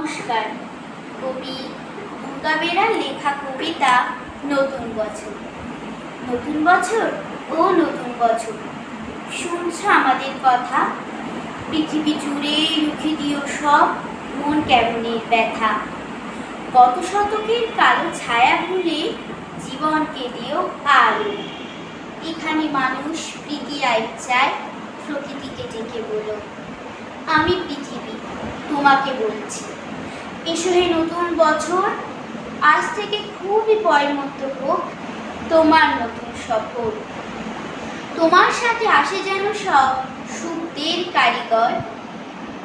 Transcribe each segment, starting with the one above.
নমস্কার। কবি দুর্গাবেরার লেখা কবিতা নতুন বছর। নতুন বছর ও নতুন বছর। শুনছ আমাদের কথা? পৃথিবী জুড়ে রুখে দিও সব, মন কেমনের ব্যথা। গত শতকের কালো ছায়া ভুলে জীবনকে দিও আলো। এখানে মানুষ প্রীতি আয় চায় প্রকৃতিকে ডেকে বলো, আমি পৃথিবী, তোমাকে বলছি। হে নতুন বছর, আজ থেকে খুবই পয়মন্ত হোক, তোমার নতুন সফর তোমার সাথে আসে যেন সব সুখদের কারিগর।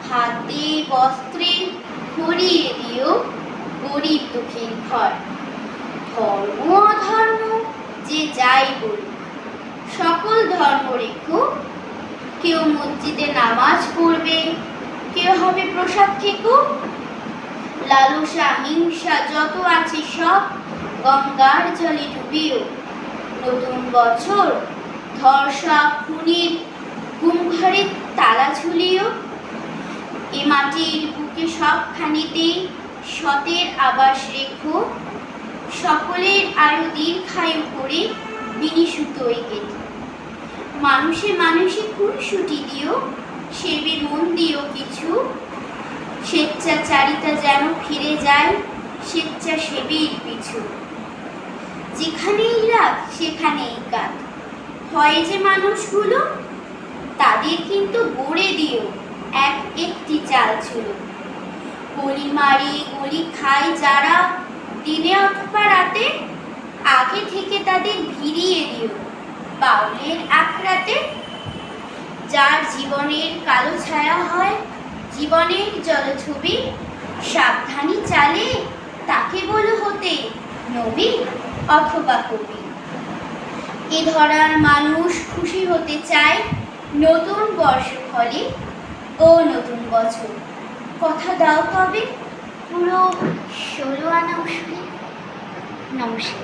হাতে বস্ত্রে ভরিয়ে দিও গরিব দুঃখের ঘর। ধর্ম অধর্ম যে যাই বলুক, সকল ধর্ম রেখো। কেউ মসজিদে নামাজ পড়বে, কেউ হবে প্রসাদ খেকো। লালসা, হিংসা যত আছে সব গঙ্গার জলে ডুবিও। নতুন বছর, ধর্ষা, খুনির ঘরে তালা ঝুলিও। এ মাটির বুকে সবখানিতে সতের আবাস রেখো। সকলের আয়ু দীর্ঘায়ু করে বিনি সুতোয় কেটে মানুষে মানুষে খুনসুটি দিও, সেবে মন দিও কিছু। স্বেচ্ছাচারিতা যেন ফিরে যায়, স্বেচ্ছাসেবীর পিছু। যেখানেই রাগ, সেখানেই কাজ হয় যে মানুষগুলো, তাদের কিন্তু গড়ে দিও এক একটি চাল ছিল গলি মারি, গলি খায় যারা, দিনে অথবা রাতে আগে থেকে তাদের ভিড়িয়ে দিও। বাউলের আখড়াতে, যার জীবনের কালো ছায়া হয় জীবনের জলছবি সাবধানী চালে, তাকে বলো হতে নবী অথবা কবি। এ ধরার মানুষ খুশি হতে চায় নতুন বর্ষ ফলে ও নতুন বছর। কথা দাও কবে, পুরো ষোলো আনা নমস্কার।